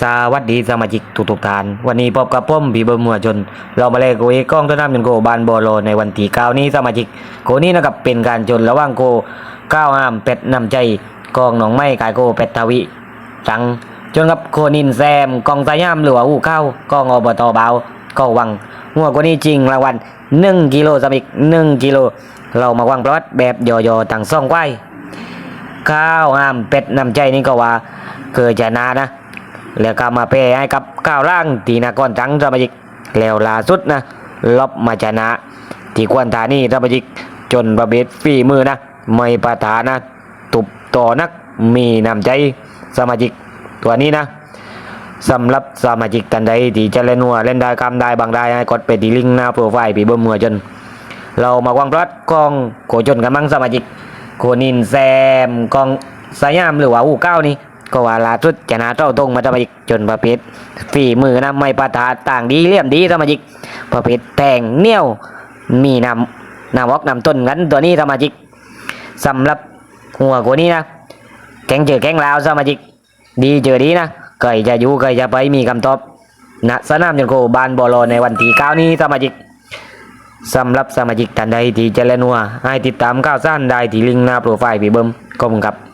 สวัสดีสมาชิกทุกทุกท่าน วันนี้พบกับผมพี่เบิร์มัวจน เรามาเล่นโกเอกล้องต้นน้ำจนโกบานบอโลในวันที่เก้านี้สมาชิกโกนี้นะครับเป็นการจนระหว่างโกก้าวห้ามเป็ดนำใจกองหนองไม้กายโกเป็ดทวิจังจนกับโคนินแซมกองสายามหรือว่าอู่เข้ากองอบตเบาก็วังหัวกว่านี้จริงรางวัลหนึ่งกิโลสมาชิกหนึ่งกิโลเรามาวางประวัติแบบย่อๆต่างซ่องไว้ข้าวห้ามเป็ดนำใจนี่ก็ว่าเกิดจะนานะ แล้วก็มาเปย์ให้กับก้าวล่างตีนากรจังสมาชิกแล้วล่าสุดนะลบมาชนะ ที่ควนฐานี่สมาชิกจนประเบ็ดฝีมือนะ ไม่ประทานะตุบต่อนักมีนำใจสมาชิกตัวนี้นะสำหรับสมาชิกท่านใดที่จะเล่นหัวเล่นได้คำได้บางได้ให้กดไปที่ลิงก์หน้าโปรไฟล์ปีเบิ้มมือจน เรามาวางพลัดกองโกจนกันมั่งสมาชิกโคนินแซมกองสายามหรือว่าอูเก้านี่ ก็ว่าลาสุดชนะเจ้าตรงมาสมาชิกจนประเภทฝีมือนะไม่ประทาต่างดีเลี่ยมดีสมาชิกประเภทแต่งเนียวมีนำนำวอกนำต้นกันตัวนี้สมาชิกสำหรับหัวคนนี้นะแข่งเจอแข่งลาวสมาชิก ดีเจอดีนะเคยจะอยู่เคยจะไปมีคำตอบณสนามจันโกบานบอลในวันที่เก้านี้สมาชิกสำหรับสมาชิกท่านใดที่จะเล่นหัวให้ติดตามข่าวสารได้ที่ลิงก์หน้าโปรไฟล์พี่เบิ้มขอบคุณครับ